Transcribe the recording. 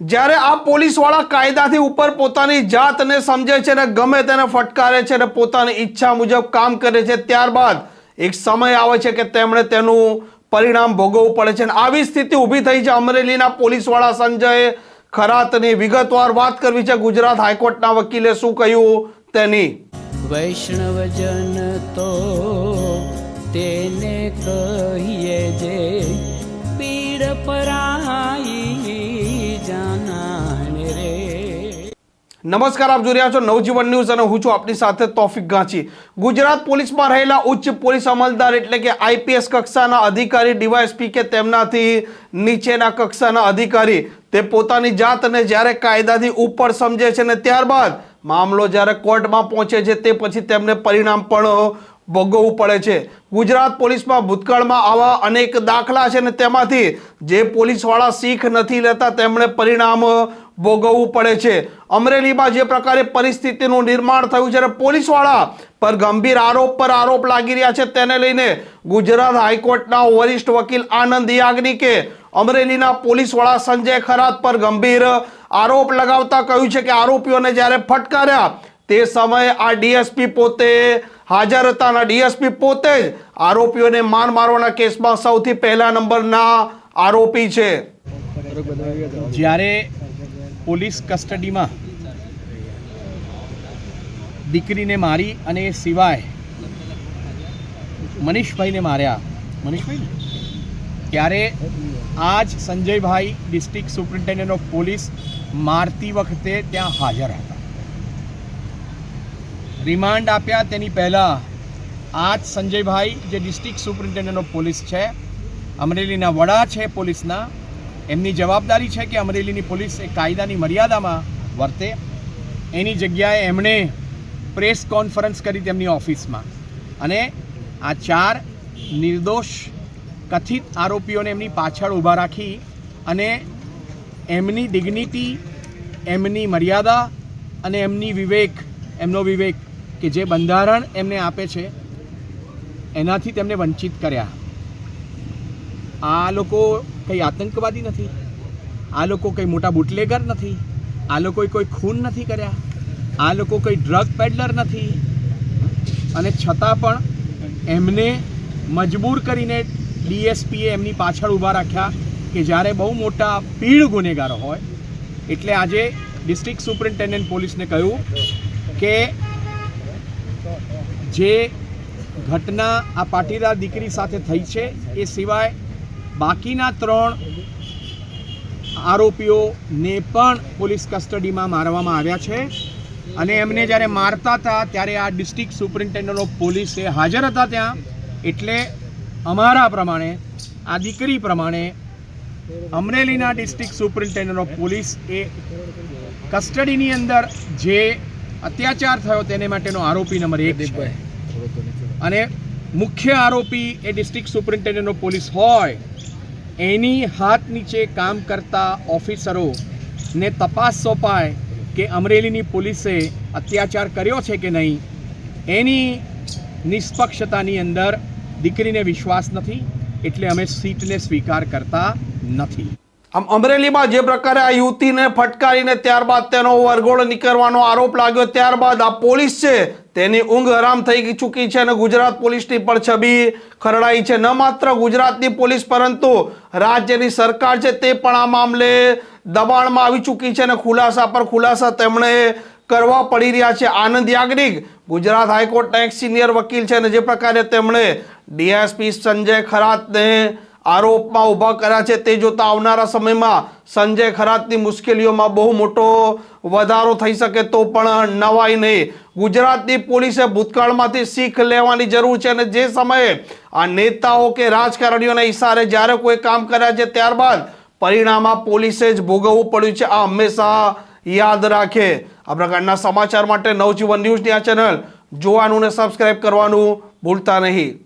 જ્યારે આ પોલીસવાળા કાયદાથી ઉપર પોતાની જાતને સમજે છે ને ગમે તેને ફટકારે છે ને પોતાની ઈચ્છા મુજબ કામ કરે છે, ત્યારબાદ એક સમય આવે છે કે તેમણે તેનું પરિણામ ભોગવવું પડે છે અને આવી સ્થિતિ ઊભી થઈ છે. અમરેલીના પોલીસવાળા સંજય ખરાતની વિગતવાર વાત કરવી છે. ગુજરાત હાઈકોર્ટના વકીલે શું કહ્યું તેની? વૈષ્ણવજન તો તેને કહીએ જે નમસ્કાર, આપ જોઈ રહ્યા છો નવજીવન ન્યૂઝ અને હું છું આપની સાથે તોફિક ગાંચી. ગુજરાત પોલીસમાં રહેલા ઉચ્ચ પોલીસ અમલદાર એટલે કે આઈપીએસ કક્ષાના અધિકારી ડીવાયએસપી કે તેમનાથી નીચેના કક્ષાના અધિકારી, તે પોતાની જાતને જ્યારે કાયદાથી ઉપર સમજે છે ને ત્યારબાદ મામલો જ્યારે કોર્ટમાં પહોંચે છે, તે પછી તેમને પરિણામ પણ ભોગવવું પડે છે. ગુજરાત પોલીસમાં ભૂતકાળમાં આવા અનેક દાખલા છે ને તેમાંથી જે પોલીસવાળા શીખ નથી લેતા, તેમણે પરિણામ ભોગવવું પડે છે. અમરેલીમાં જે પ્રકારે પરિસ્થિતિનું નિર્માણ થયું છે પોલીસવાળા પર ગંભીર આરોપ પર આરોપ લાગી રહ્યા છે, તેને લઈને ગુજરાત હાઈકોર્ટના વરિષ્ઠ વકીલ આનંદ યાજ્ઞિકે અમરેલીના પોલીસવાળા સંજય ખરાત પર ગંભીર આરોપ લગાવતા કહ્યું છે કે આરોપીઓને જ્યારે ફટકાર્યા તે સમયે આ ડીએસપી પોતે હાજર હતા ડીએસપી પોતે જ આરોપીઓને માર મારવાના કેસમાં સૌથી પહેલા નંબરના આરોપી છે. જ્યારે પોલીસ કસ્ટડીમાં દીકરીને મારી અને એ સિવાય મનીષભાઈને માર્યા. મનીષભાઈ? ત્યારે આ જ સંજયભાઈ ડિસ્ટ્રિક્ટ સુપ્રિન્ટેન્ડન્ટ ઓફ પોલીસ મારતી વખતે ત્યાં હાજર હતા. રિમાન્ડ આપ્યા તેની પહેલાં આ જ સંજયભાઈ જે ડિસ્ટ્રિક્ટ સુપ્રિન્ટેન્ડન્ટ ઓફ પોલીસ છે, અમરેલીના વડા છે પોલીસના એમની જવાબદારી છે કે અમરેલીની પોલીસ એ કાયદાની મર્યાદામાં વર્તે. એની જગ્યાએ એમણે પ્રેસ કોન્ફરન્સ કરી તેમની ઓફિસમાં. અને આ ચાર નિર્દોષ, કથિત આરોપીઓને એમની પાછળ ઊભા રાખી અને એમની ડિગ્નિટી એમની મર્યાદા અને એમની વિવેક, એમનો વિવેક કે જે બંધારણ એમને આપે છે, એનાથી તેમને વંચિત કર્યા. આ લોકો કંઈ આતંકવાદી નથી. આ લોકો કંઈ મોટા બુટલેગર નથી. આ લોકોએ કોઈ ખૂન નથી કર્યા. આ લોકો કોઈ ડ્રગ પેડલર નથી. અને છતાં પણ એમને મજબૂર કરીને ડીએસપીએ એમની પાછળ ઊભા રાખ્યા કે જ્યારે બહુ મોટા પીઢ ગુનેગારો હોય, એટલે આજે ડિસ્ટ્રિક્ટ સુપ્રિન્ટેન્ડન્ટ પોલીસને કહ્યું કે જે ઘટના આ પાટીદાર દીકરી સાથે થઈ છે, એ સિવાય બાકીના ત્રણ આરોપીઓને પણ પોલીસ કસ્ટડીમાં મારવામાં આવ્યા છે. અને એમને જ્યારે મારતા હતા ત્યારે આ ડિસ્ટ્રિક્ટ સુપરિન્ટેન્ડન્ટ ઓફ પોલીસ એ હાજર હતા ત્યાં. એટલે અમારા પ્રમાણે આ દીકરી પ્રમાણે અમરેલીના ડિસ્ટ્રિક્ટ સુપરિન્ટેન્ડન્ટ ઓફ પોલીસ એ કસ્ટડીની અંદર જે અત્યાચાર થયો તેને માટેનો આરોપી નંબર એક છે. અને મુખ્ય આરોપી એ ડિસ્ટ્રિક્ટ સુપરિન્ટેન્ડન્ટ ઓફ પોલીસ હોય એની હાથ નીચે કામ કરતા ઓફિસરોને તપાસ સોંપાય કે અમરેલીની પોલીસે અત્યાચાર કર્યો છે કે નહીં. એની નિષ્પક્ષતાની અંદર દીકરીને વિશ્વાસ નથી, એટલે અમે સીટને સ્વીકાર કરતા નથી. આમ અમરેલીમાં જે પ્રકારે આ યુવતીને ફટકારીને ત્યારબાદ તેનો વરઘોડો નીકળવાનો આરોપ લાગ્યો, ત્યારબાદ આ પોલીસ છે તેની ઊંઘ હરામ થઈ ચૂકી છે અને ગુજરાત પોલીસની પણ છબી ખરડાઈ છે. ન માત્ર ગુજરાતની પોલીસ, પરંતુ રાજ્યની સરકાર છે તે પણ આ મામલે દબાણમાં આવી ચૂકી છે અને ખુલાસા પર ખુલાસા તેમણે કરવા પડી રહ્યા છે. આનંદ યાજ્ઞિક, ગુજરાત હાઈકોર્ટના એક સિનિયર વકીલ છે અને જે પ્રકારે તેમણે ડીએસપી સંજય ખરાતને આરોપમાં ઊભા કર્યા છે. તે જોતા આવનારા સમયમાં સંજય ખરાતની મુશ્કેલીઓમાં બહુ મોટો વધારો થઈ શકે તો પણ નવાઈ નહીં. ગુજરાતની પોલીસે ભૂતકાળમાંથી શીખ લેવાની જરૂર છે અને જે સમયે આ નેતાઓ કે રાજકારણીઓના ઇશારે જ્યારે કોઈ કામ કર્યા છે ત્યારબાદ પરિણામ આ પોલીસે જ ભોગવવું પડ્યું છે. આ હંમેશા યાદ રાખે. આ પ્રકારના સમાચાર માટે નવજીવન ન્યૂઝની આ ચેનલ જોવાનું ને સબસ્ક્રાઇબ કરવાનું ભૂલતા નહીં.